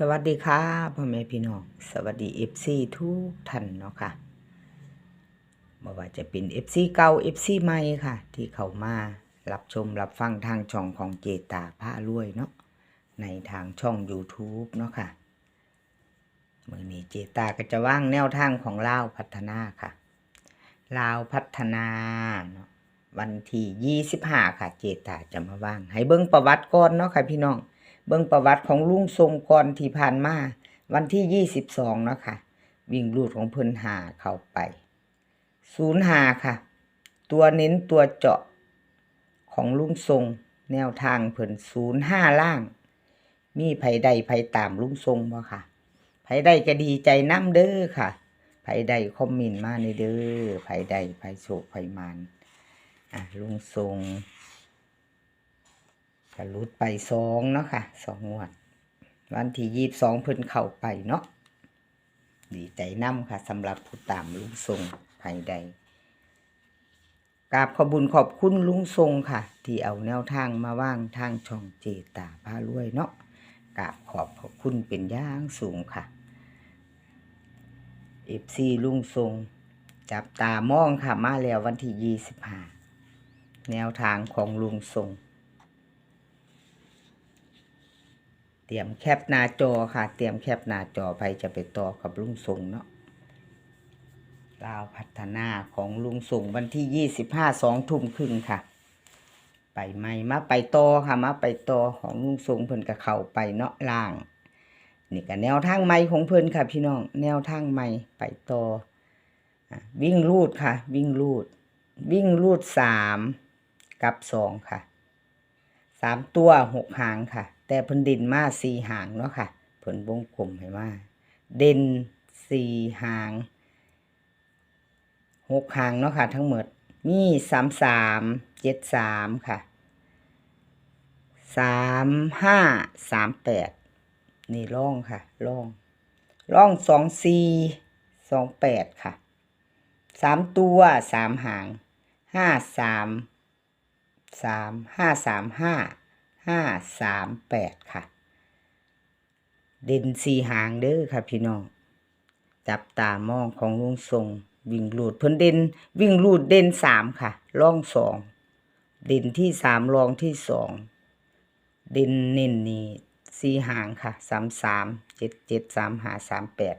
สวัสดีค่ะพ่อแม่พี่น้อง สวัสดีเอฟซีทุกท่านเนาะค่ะไม่ว่าจะเป็นเอฟซีเก่าเอฟซีใหม่ค่ะ ที่เขามารับชมรับฟังทางช่องของเจตาผ้ารวยเนาะในทางช่อง YouTube เนาะค่ะมือนี้เจตาก็จะว่างแนวทางของลาวพัฒนาค่ะลาวพัฒนาเนาะวันที่25ค่ะ เจตาจะมาว่าง ให้เบิ่งประวัติก่อนเนาะค่ะพี่น้อง เบิ่งประวัติของลุงทรงก่อนที่ผ่านมาวันที่22เนาะค่ะ วิ่งรูดของเพิ่นหาเข้าไปศูนย์หาค่ะ ตัวเน้นตัวเจาะของลุงทรงแนวทางเพิ่นศูนย์ห้าล่าง มีไผใดไผตามลุงทรงบ่ค่ะไผใดก็ดีใจน้ำเด้อค่ะไผใดคอมเมนต์มาในเด้อไผใดไผโศกไผมานอะลุงทรง กรุดไปสองเนาะค่ะสองงวด วันที่ยี่สองเพิ่นเข้าไปเนาะดีใจนํค่ะสำหรับผู้ตามลุงทรงภายใดกราบขอบุญขอบคุณลุงทรงค่ะ ที่เอาแนวทางมาว่างทางช่องเจตาพารวยเนาะกราบขอบขอบคุณเป็นย่างสูงค่ะเอฟซีลุงทรง จับตามองค่ะมาแล้ววันที่ยี่สิบห้าแนวทางของลุงทรง เตรียมแคปหน้าจอค่ะ เตรียมแคปหน้าจอไปจะไปต่อกับลุงทรงเนาะลาวพัฒนาของลุงทรงวันที่ยี่สิบห้าสองทุ่มครึ่งค่ะ ไปใหม่มาไปต่อค่ะมาไปต่อของลุงทรงเพิ่นกับเขาไปเนาะล่าง นี่ก็แนวทางใหม่ของเพิ่นค่ะ พี่น้องแนวทางใหม่ไปต่อวิ่งลูดค่ะ วิ่งลูด วิ่งลูดสามกับสองค่ะสามตัวหกหางค่ะ แต่เพิ่นเด่นมาสี่หางเนาะค่ะเพิ่นวงกลมให้มาเด่นสี่หางหกหางเนาะค่ะ ทั้งหมดมีสามสามเจ็ดสามค่ะสามห้าสามแปดนี่ร่องค่ะร่องร่องสองสี่สองแปดค่ะสามตัวสามหางห้าสามสามห้าสามห้า ห้าสามแปดค่ะ เด่นสี่หางเด้อค่ะพี่น้อง จับตามองของลุงทรง วิ่งลูดเพิ่นเด่นวิ่งลูดเด่นสามค่ะร่องสองเด่นที่สามรองที่สองเด่นเน้นนี่สี่หางค่ะสามสามเจ็ดเจ็ดสามหาสามแปด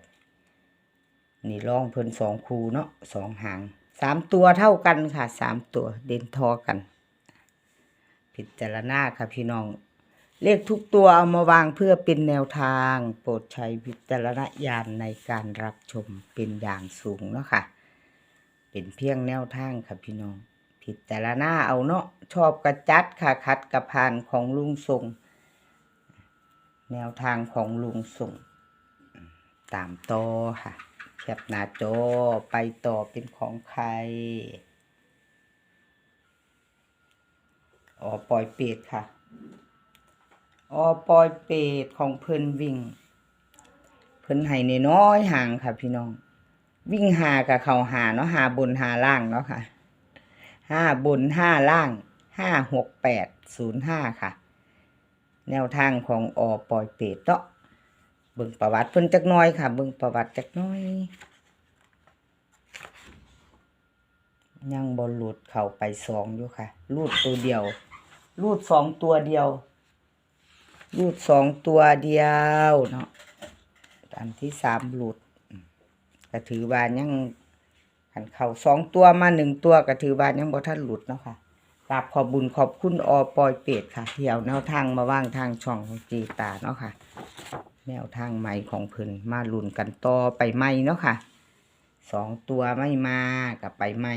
นี่ร่องเพิ่นสองคูเนาะสองหางสามตัวเท่ากันค่ะสามตัวเด่นทอกัน พิจารณาค่ะพี่น้อง เลขทุกตัวเอามาวางเพื่อเป็นแนวทาง โปรดใช้วิจารณญาณในการรับชมเป็นอย่างสูงเนาะค่ะ เป็นเพียงแนวทางค่ะพี่น้อง พิจารณาเอาเนาะชอบกระจัดค่ะคัดกระพานของลุงทรง แนวทางของลุงทรงตามต่อค่ะแคปหน้าจอไปต่อเป็นของใคร อ๋อปล่อยเป็ดค่ะอ๋อปล่อยเป็ดของเพิ่นวิ่ง เพิ่นให้นน้อยห่างค่ะ พี่น้อง วิ่งหากับเขาหาเนาะหาบนหาล่างเนาะค่ะห้าบนห้าล่างห้าหกแปดศูนย์ห้าค่ะ แนวทางของออปล่อยเป็ดเนาะเบิ่งประวัติเพิ่นจักน้อยค่ะ เบิ่งประวัติจักน้อย ยังบอลลูดเข้าไปสองอยู่ค่ะลูดตัวเดียว ลูดสองตัวเดียวลูดสองตัวเดียวเนาะอันที่สามหลุดก็ถือว่ายังขันเข่าสองตัวมาหนึ่งตัวก็ถือว่ายังบ่ทันหลุดเนาะค่ะกราบขอบบุญขอบคุณอปอยเป็ดค่ะเที่เอาแนวทางมาว่างทางช่องของจีตาเนาะค่ะ แนวทางใหม่ของเพิ่นมาลุนกันต่อไปใหม่เนาะค่ะสองตัวไม่มากับไปใหม่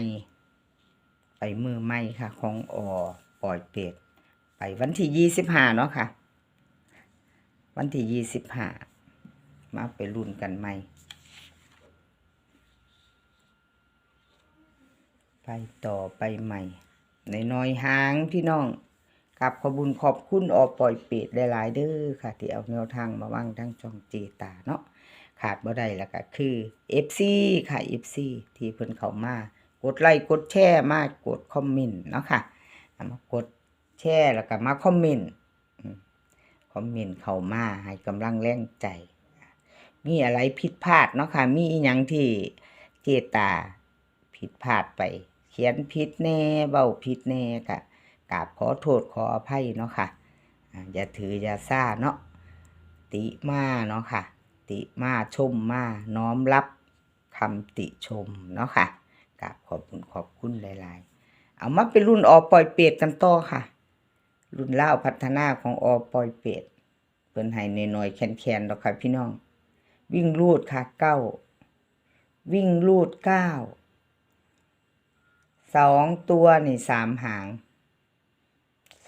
ไปมือใหม่ค่ะ ของอปลอยเป็ด ไปวันที่ยี่สิบห้าเนาะค่ะ วันที่ยี่สิบห้ามาไปรุ่นกันใหม่ ไปต่อไปใหม่ในน้อยหางพี่น้องกับขอบุญขอบคุณอปล่อยเป็ดหลายๆเด้อค่ะ ที่เอาแนวทางมาวางทั้งจองเจตาเนาะขาดบ่ได้แล้วก็คือ FC ค่ะ FC ที่เพิ่นเข้ามากดไลค์กดแชร์มากดคอมเมนต์เนาะค่ะมากด แชร์แล้วก็มาคอมเมนต์อืมคอมเมนต์เข้ามาให้กำลังแรงใจ มีอะไรผิดพลาดเนาะค่ะ มีอหยังที่เจตาผิดพลาดไป เขียนผิดแน่เบ้าผิดแน่กะกราบขอโทษขออภัยเนาะค่ะอ่าอย่าถืออย่าซ่าเนาะติมาเนาะค่ะ ติมาชมมาน้อมรับคำติชมเนาะค่ะกราบขอบคุณขอบคุณหลาย ๆ เอามาเป็นรุ่นอปล่อยเปรตกันต่อค่ะ รุ่นเล่าพัฒนาของอปลอยเปรตเพิ่นให้น้อยๆแคนๆดอกค่ะพี่น้อง วิ่งลูดค่ะเก้าวิ่งลูดเก้าสองตัวนี่สามหาง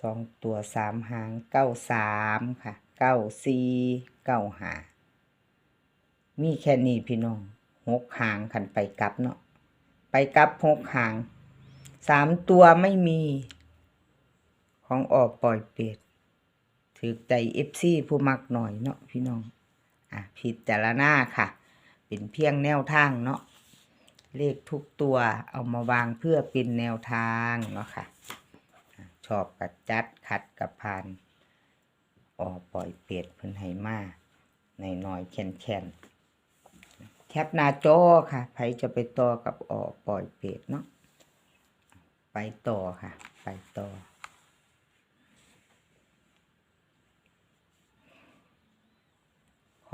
สองตัวสามหางเก้าสามค่ะเก้าสี่เก้าหามีแค่นี้พี่น้องหกหางขันไปกลับเนาะไปกลับหกหางสามตัวไม่มี ของออกปล่อยเป็ดถือใจเอฟซีผู้มักหน่อยเนาะพี่น้อง อะผิดจารณาค่ะ เป็นเพียงแนวทางเนาะเลขทุกตัวเอามาวางเพื่อเป็นแนวทางเนาะค่ะ ชอบกับจัดคัดกับพานออกปล่อยเป็ดเพิ่นให้มาในน้อยแค่นแนๆแคปหน้าจอค่ะใครจะไปต่อกับออกปล่อยเป็ดเนาะไปต่อค่ะ ไปต่อ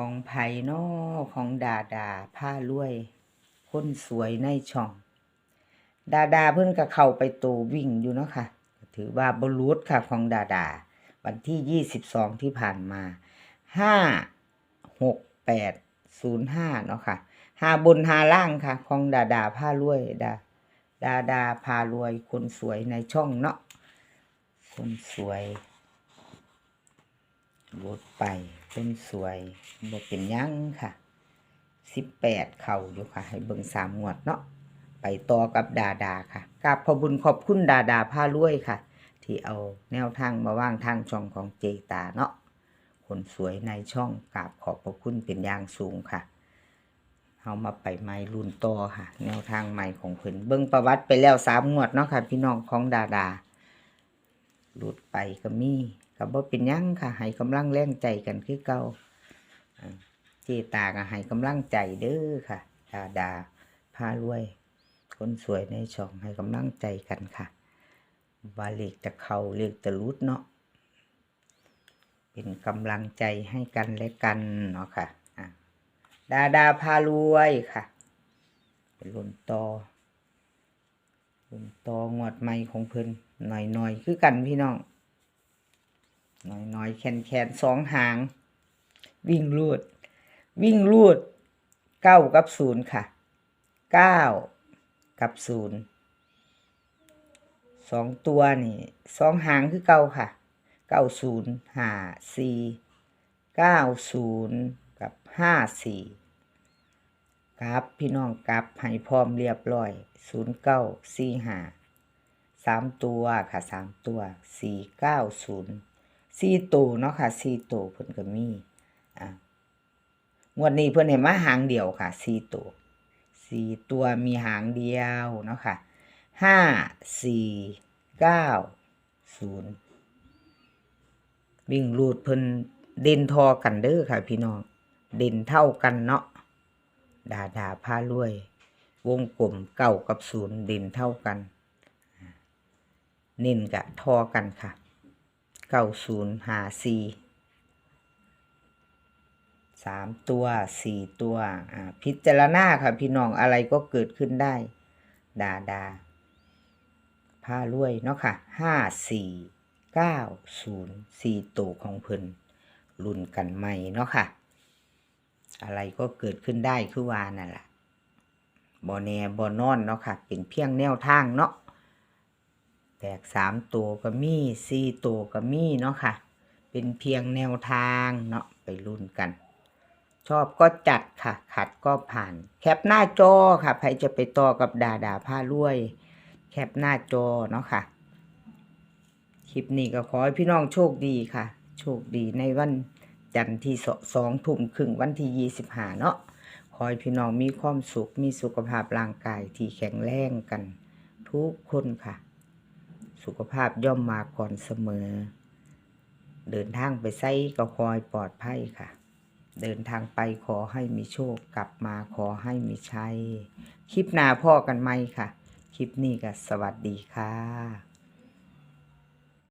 ของไผ่นอของดาดาผ้ารวยคนสวยในช่อง ดาดาเพิ่นก็เข้าไปโตวิ่งอยู่เนาะค่ะ ถือว่าบรูดค่ะของดาดา วันที่ยี่สิบสองที่ผ่านมาห้าหกแปดศูนย์ห้าเนาะค่ะหาบนหาล่างค่ะ ของดาดาผ้ารวยดาดาดาพารวยคนสวยในช่องเนาะคนสวย ลดไปคนสวยบ่เป็นยังค่ะสิบแปดเข่าอยู่ค่ะ ให้เบิ่งสามงวดเนาะไปต่อกับดาดาค่ะกราบขอบุญขอบคุณดาดาพารวยค่ะ ที่เอาแนวทางมาว่างทางช่องของเจตาเนาะคนสวยในช่องกราบขอบพระคุณเป็นอย่างสูงค่ะเอามาไปใหม่รุ่นต่อค่ะ แนวทางใหม่ของเพิ่นเบิ่งประวัติไปแล้วสามงวดเนาะค่ะ พี่น้องของดาดาหลุดไปก็มี ก็บ่เป็นยังค่ะให้กำลังแรงใจกันคือเก่าเจตาก็ให้กำลังใจเด้อค่ะดาดาพารวย คนสวยในช่องให้กำลังใจกันค่ะว่าเลขจะเข้าเลขจะหลุดเนาะเป็นกำลังใจให้กันและกันเนาะค่ะดาดาพารวยค่ะเป็นรุ่นตอรุ่นตองวดใหม่ของเพิ่นหน่อยหน่อยๆคือกันพี่น้อง น่อยๆแคนแคนสองหาง วิ่งลูด วิ่งลูดเก้ากับศูนย์ค่ะเก้ากับศูนย์สองตัวนี่สองหางคือเก้าค่ะเก้าศูนย์ห้าสี่เก้าศูนย์กับห้าสี่กราฟพี่น้องกราฟให้พร้อมเรียบร้อยศูนย์เก้าสี่ห้าสามตัวค่ะสามตัวสี่เก้าศูนย์ สี่ตัวเนาะค่ะสี่ตัวเพิ่นก็มีอะงวดนี้เพิ่นเห็นมาหางเดียวค่ะสี่ตัวสี่ตัวมีหางเดียวเนาะค่ะห้าสี่เก้าศูนย์วิ่งรูดเพิ่นเด่นทอกันเด้อค่ะ พี่น้อง เด่นเท่ากันเนาะดาดาผ้ารวย วงกลมเก้ากับศูนย์เด่นเท่ากัน เน้นกะทอกันค่ะ เก้าศูนย์หาสี่สามตัวสี่ตัว อ่า พิจารณาค่ะ พี่น้องอะไรก็เกิดขึ้นได้ ดาดาผ้ารวย เนาะค่ะห้าสี่เก้าศูนย์สี่ตัวของเพิ่นรุ่นกันใหม่เนาะค่ะ อะไรก็เกิดขึ้นได้คือวานั่นแหละบอแนบอนอนเนาะค่ะ เป็นเพียงแนวทางเนาะ แตกสามตัวก็มีสี่ตัวก็มีเนาะค่ะ เป็นเพียงแนวทางเนาะไปรุ่นกัน ชอบก็จัดค่ะ ขัดก็ผ่าน แคปหน้าจอค่ะใครจะไปต่อกับดาดาผ้ารวย แคปหน้าจอเนาะค่ะ คลิปนี้ก็ขอให้พี่น้องโชคดีค่ะ โชคดีในวันจันทร์ที่สสองทุ่มครึ่งวันที่ยี่สิบห้าเนาะขอให้พี่น้องมีความสุขมีสุขภาพร่างกายที่แข็งแรงกัน ทุกคนค่ะ สุขภาพย่อมมาก่อนเสมอ เดินทางไปไสก็คอยปลอดภัยค่ะ เดินทางไปขอให้มีโชค กลับมาขอให้มีชัย คลิปหน้าพ่อกันไหมค่ะ คลิปนี้ก็สวัสดีค่ะ